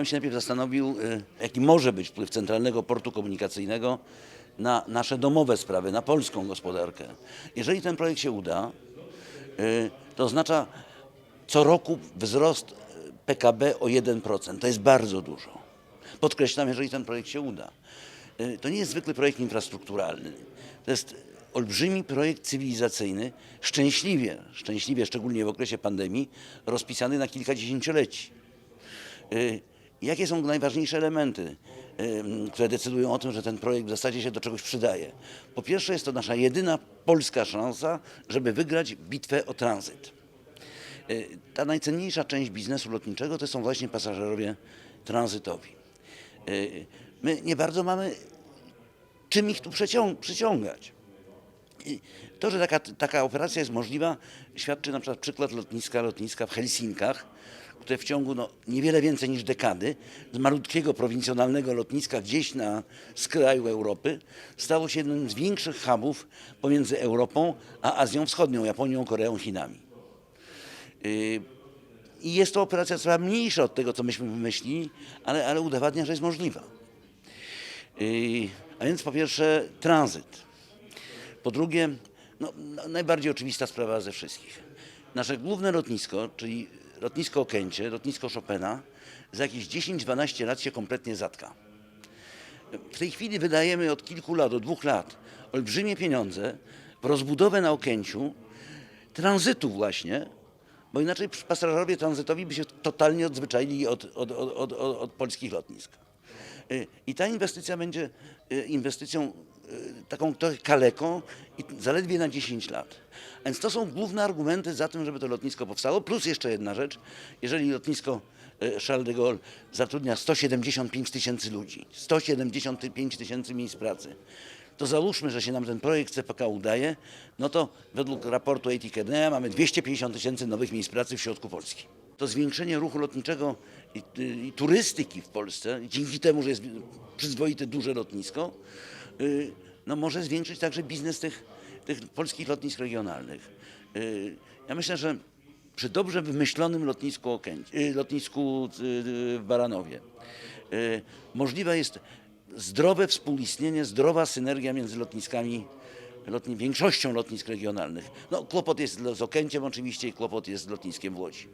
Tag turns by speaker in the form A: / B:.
A: bym się najpierw zastanowił, y, jaki może być wpływ Centralnego Portu Komunikacyjnego na nasze domowe sprawy, na polską gospodarkę. Jeżeli ten projekt się uda, y, to oznacza co roku wzrost y, PKB o 1%. To jest bardzo dużo. Podkreślam, jeżeli ten projekt się uda. To nie jest zwykły projekt infrastrukturalny. To jest olbrzymi projekt cywilizacyjny, szczęśliwie, szczęśliwie szczególnie w okresie pandemii, rozpisany na kilka dziesięcioleci. Jakie są najważniejsze elementy, które decydują o tym, że ten projekt w zasadzie się do czegoś przydaje? Po pierwsze, jest to nasza jedyna polska szansa, żeby wygrać bitwę o tranzyt. Y, Ta najcenniejsza część biznesu lotniczego to są właśnie pasażerowie tranzytowi. Y, My nie bardzo mamy czym ich tu przyciągać. I To, że taka, taka operacja jest możliwa, świadczy na przykład przykład lotniska, lotniska w Helsinkach, które w ciągu no, niewiele więcej niż dekady z malutkiego prowincjonalnego lotniska gdzieś na skraju Europy stało się jednym z większych hubów pomiędzy Europą a Azją Wschodnią, Japonią, Koreą, Chinami. Yy, I jest to operacja trochę mniejsza od tego, co myśmy wymyślili, ale, ale udowadnia, że jest możliwa. Yy, A więc po pierwsze tranzyt. Po drugie, no, no, najbardziej oczywista sprawa ze wszystkich. Nasze główne lotnisko, czyli lotnisko Okęcie, lotnisko Chopina, za jakieś 10-12 lat się kompletnie zatka. W tej chwili wydajemy od kilku lat, od dwóch lat, olbrzymie pieniądze w rozbudowę na Okęciu tranzytu właśnie, bo inaczej pasażerowie tranzytowi by się totalnie odzwyczaili od, od, od, od, od, polskich lotnisk. Y, I ta inwestycja będzie y, inwestycją taką trochę kaleką i zaledwie na 10 lat. Więc to są główne argumenty za tym, żeby to lotnisko powstało. Plus jeszcze jedna rzecz, jeżeli lotnisko y, Charles de Gaulle zatrudnia 175 tysięcy ludzi, 175 tysięcy miejsc pracy, to załóżmy, że się nam ten projekt CPK udaje, no to według raportu ATKD mamy 250 tysięcy nowych miejsc pracy w środku Polski. To zwiększenie ruchu lotniczego i, i turystyki w Polsce, dzięki temu, że jest przyzwoite duże lotnisko, y, no może zwiększyć także biznes tych, tych polskich lotnisk regionalnych. Y, Ja myślę, że przy dobrze wymyślonym lotnisku, y, lotnisku y, y, w Baranowie y, możliwe jest zdrowe współistnienie, zdrowa synergia między lotniskami, lotni, większością lotnisk regionalnych. No, kłopot jest z Okęciem oczywiście i kłopot jest z lotniskiem w Łodzi.